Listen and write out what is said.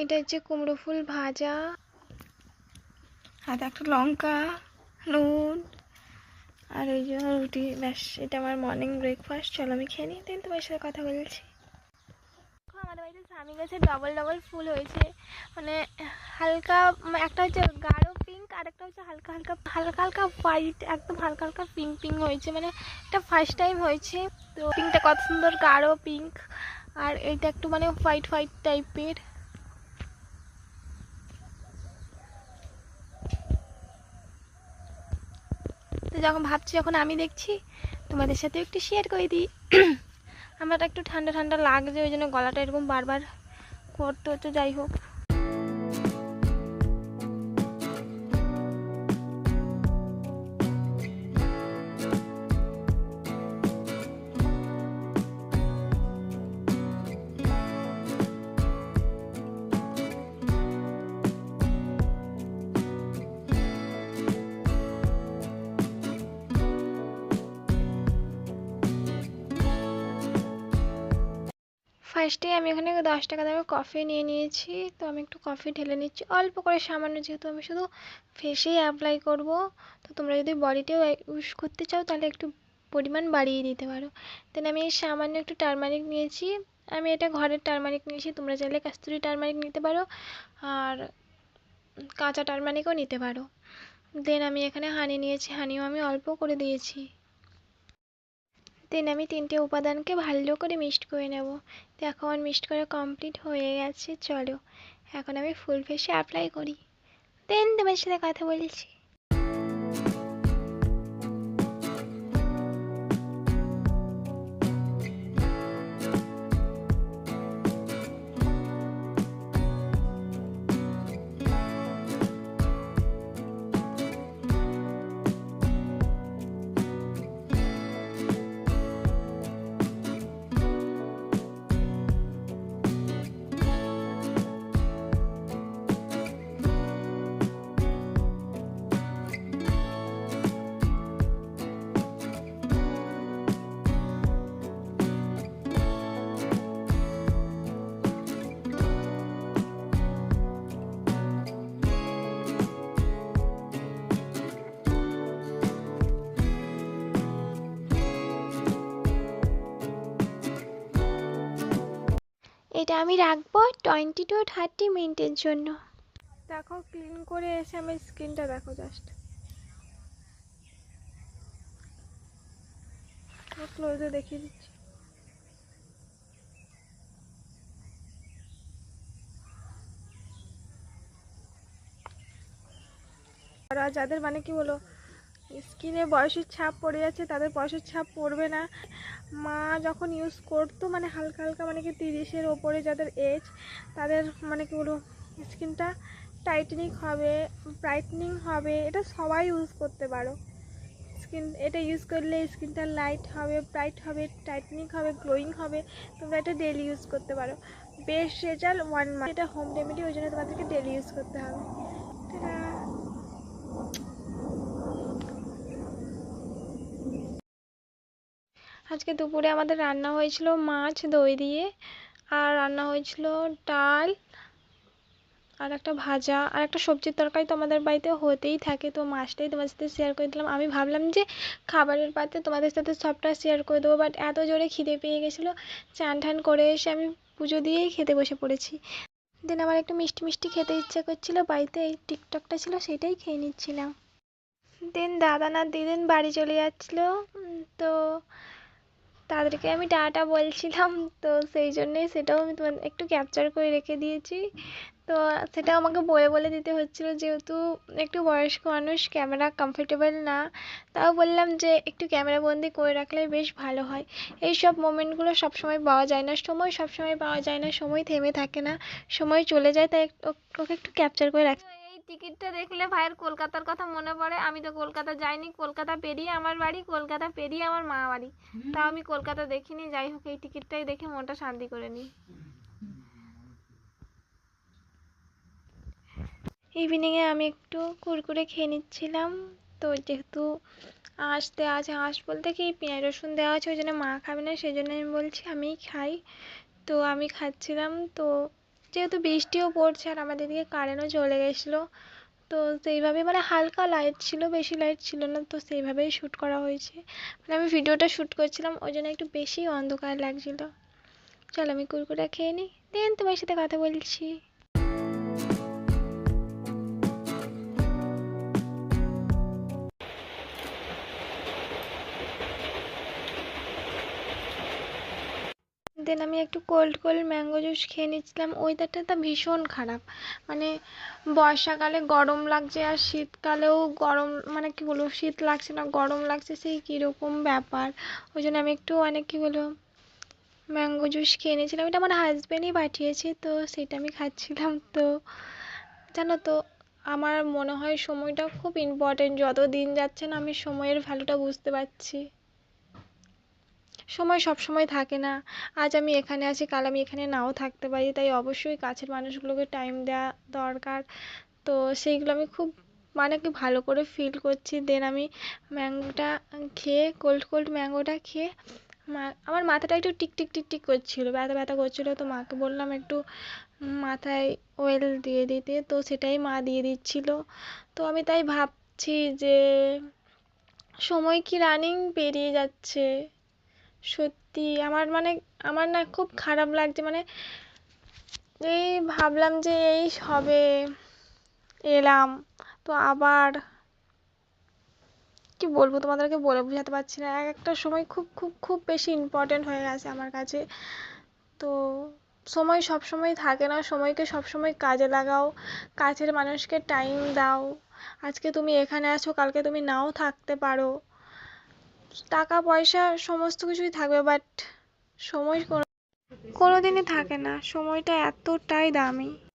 এটা হচ্ছে কুমড়ো ফুল ভাজা। আর একটা লঙ্কা নুন আর ওই জন্য রুটি ব্যাস এটা আমার মর্নিং ব্রেকফাস্ট চলো আমি খেয়ে নিই দেন তোমার সাথে কথা বলছি। আমাদের বাড়িতে স্বামী গাছে ডবল ডবল ফুল হয়েছে। মানে হালকা একটা হচ্ছে গাঢ় পিঙ্ক আর একটা হচ্ছে হালকা হালকা হালকা হালকা হোয়াইট একদম হালকা হালকা পিঙ্ক পিঙ্ক হয়েছে। মানে এটা ফার্স্ট টাইম হয়েছে। তো পিঙ্কটা কত সুন্দর গাঢ় পিঙ্ক আর এটা একটু মানে হোয়াইট হোয়াইট টাইপের তো যখন ভাবছি, যখন আমি দেখছি, তোমাদের সাথে একটু শেয়ার করে দিই। আমার একটু ঠান্ডা ঠান্ডা লাগছে, ওই জন্য গলাটা এরকম বারবার করতে হচ্ছে যাই হোক। ফার্স্টে আমি ওখানে দশ টাকা দামের কফি নিয়ে নিয়েছি। তো আমি একটু কফি ঢেলে নিচ্ছি। অল্প করে সামান্য যেহেতু আমি শুধু ফেসেই অ্যাপ্লাই করব, তো তোমরা যদি বডিতেও ইউজ করতে চাও তাহলে একটু পরিমাণ বাড়িয়ে দিতে পারো। দেন আমি সামান্য একটু টারমারিক নিয়েছি। আমি এটা ঘরের টারমারিক নিয়েছি, তোমরা চাইলে কাস্তুরি টারমারিক নিতে পারো আর কাঁচা টারমারিকও নিতে পারো। দেন আমি এখানে হানি নিয়েছি। হানিও আমি অল্প করে দিয়েছি। দেন আমি তিনটে উপাদানকে ভালো করে মিক্সড করে নেব। দেখো আমার মিক্সড করা কমপ্লিট হয়ে গেছে, চলো। এখন আমি ফুল ফেসে অ্যাপ্লাই করি। দেন তোমার সাথে কথা বলছি। এটা আমি রাখব টোয়েন্টি টু থার্টি মিনিটের জন্য। দেখো ক্লিন করে এসে আমার স্কিনটা দেখো জাস্ট ক্লোজে দেখিয়ে দিচ্ছি। যাদের মানে কি বলো স্কিনে বয়সের ছাপ পড়ে যাচ্ছে, তাদের বয়সের ছাপ পড়বে না। মা যখন ইউজ করতো মানে হালকা হালকা মানে কি তিরিশের ওপরে যাদের এজ তাদের মানে কি বলব, স্কিনটা টাইটেনিং হবে ব্রাইটনিং হবে, এটা সবাই ইউজ করতে পারো। স্কিন, এটা ইউজ করলে স্কিনটা লাইট হবে ব্রাইট হবে টাইটনিং হবে গ্লোয়িং হবে, তোমরা এটা ডেলি ইউজ করতে পারো। বেস্ট রেজাল্ট ওয়ান মান্থ এটা হোম রেমেডি ওই জন্য তোমাদেরকে ডেলি ইউজ করতে হবে। আজকে দুপুরে আমাদের রান্না হয়েছিল মাছ, দই দিয়ে, আর রান্না হয়েছিল ডাল, আর একটা ভাজা, আর একটা সবজির তরকারি তো আমাদের বাড়িতে হতেই থাকে। তো মাছটাই তোমার সাথে শেয়ার করে দিলাম। আমি ভাবলাম যে খাবারের পাতে তোমাদের সাথে সবটা শেয়ার করে দেবো বাট এত জোরে খিদে পেয়ে গেছিল। চান ঠান করে এসে আমি পুজো দিয়েই খেতে বসে পড়েছি। দেন আমার একটু মিষ্টি মিষ্টি খেতে ইচ্ছে করছিল, বাড়িতে এই টিকটকটা ছিল সেটাই খেয়ে নিচ্ছিলাম। দেন দাদা না দিদিন বাড়ি চলে যাচ্ছিল তো তাদেরকে আমি টাটা বলছিলাম, তো সেই জন্যেই সেটাও আমি তোমার একটু ক্যাপচার করে রেখে দিয়েছি। তো সেটা আমাকে বলে বলে দিতে হচ্ছিল, যেহেতু একটু বয়স্ক মানুষ ক্যামেরা কমফোর্টেবল না, তাও বললাম যে একটু ক্যামেরা বন্দি করে রাখলে বেশ ভালো হয়। এই সব মোমেন্টগুলো সবসময় পাওয়া যায় না, সময় সবসময় পাওয়া যায় না, সময় থেমে থাকে না, সময় চলে যায়, তাই ওকে একটু ক্যাপচার করে রাখ এই টিকিটটা দেখলে ভাইয়ের কলকাতার কথা মনে পড়ে। আমি তো কলকাতা যাইনি কলকাতা পেরিয়ে আমার বাড়ি কলকাতা পেরিয়ে আমার মা বাড়ি। তাও আমি কলকাতা দেখিনি যাই হোক এই টিকিটটাই দেখে মনটা শান্তি করে নিই। ইভিনিংয়ে আমি একটু কুরকুরে খেয়ে নিচ্ছিলাম। তো যেহেতু আঁশ দেওয়া আছে আঁশ বলতে কি পেঁয়াজ রসুন দেওয়া আছে ওই জন্য মা খাবে না সেই জন্য আমি বলছি আমিই খাই। তো আমি খাচ্ছিলাম তো যেহেতু বৃষ্টিও পড়ছে আর আমাদের এদিকে কারেন্টও চলে গেছিল, তো সেইভাবে মানে হালকা লাইট ছিল, বেশি লাইট ছিল না, তো সেইভাবেই শ্যুট করা হয়েছে। মানে আমি ভিডিওটা শ্যুট করছিলাম, ওই জন্য একটু বেশিই অন্ধকার লাগছিল। চল আমি কুরকুরে খেয়ে নিই, দেন তোমার সাথে কথা বলছি। দেন আমি একটু কোল্ড কোল্ড ম্যাঙ্গো জুস খেয়ে নিচ্ছিলাম। ওয়েদারটা তো ভীষণ খারাপ। মানে বর্ষাকালে গরম লাগছে আর শীতকালেও গরম মানে কি বলব, শীত লাগছে না, গরম লাগছে সেই কীরকম ব্যাপার। ওই জন্য আমি একটু মানে কি বলব ম্যাঙ্গো জুস খেয়ে নিয়েছিলাম। এটা আমার হাজবেন্ডই পাঠিয়েছে, তো সেটা আমি খাচ্ছিলাম তো। জানো তো, আমার মনে হয় সময়টা খুব ইম্পর্টেন্ট যত দিন যাচ্ছে না আমি সময়ের ভ্যালুটা বুঝতে পারছি। সময় সব সময় থাকে না। আজ আমি এখানে আছি, কাল আমি এখানে নাও থাকতে পারি, তাই অবশ্যই কাছের মানুষগুলোকে টাইম দেওয়া দরকার। তো সেইগুলো আমি খুব মানে কি ভালো করে ফিল করছি। দেন আমি ম্যাঙ্গোটা খেয়ে কোল্ড কোল্ড ম্যাঙ্গোটা খেয়ে, মা, আমার মাথাটা একটু টিকটিক টিকটিক করছিল, ব্যথা ব্যথা করছিল। তো মাকে বললাম একটু মাথায় অয়েল দিয়ে দিতে। তো সেটাই মা দিয়ে দিচ্ছিল। তো আমি তাই ভাবছি যে, সময় কি রানিং পেরিয়ে যাচ্ছে? সত্যি আমার মানে আমার না খুব খারাপ লাগছে মানে এই ভাবলাম যে এই সবে এলাম, তো আবার কি বলব তোমাদেরকে বলে বোঝাতে পারছি না। এক একটা সময় খুব খুব খুব বেশি ইম্পর্টেন্ট হয়ে গেছে আমার কাছে। তো সময় সব সময় থাকে না, সময়কে সব সময় কাজে লাগাও, কাছের মানুষকে টাইম দাও। আজকে তুমি এখানে আছো, কালকে তুমি নাও থাকতে পারো। টাকা পয়সা সমস্ত কিছুই থাকবে বাট সময় কোনো কোনোদিনই থাকে না। সময়টা এতটাই দামি।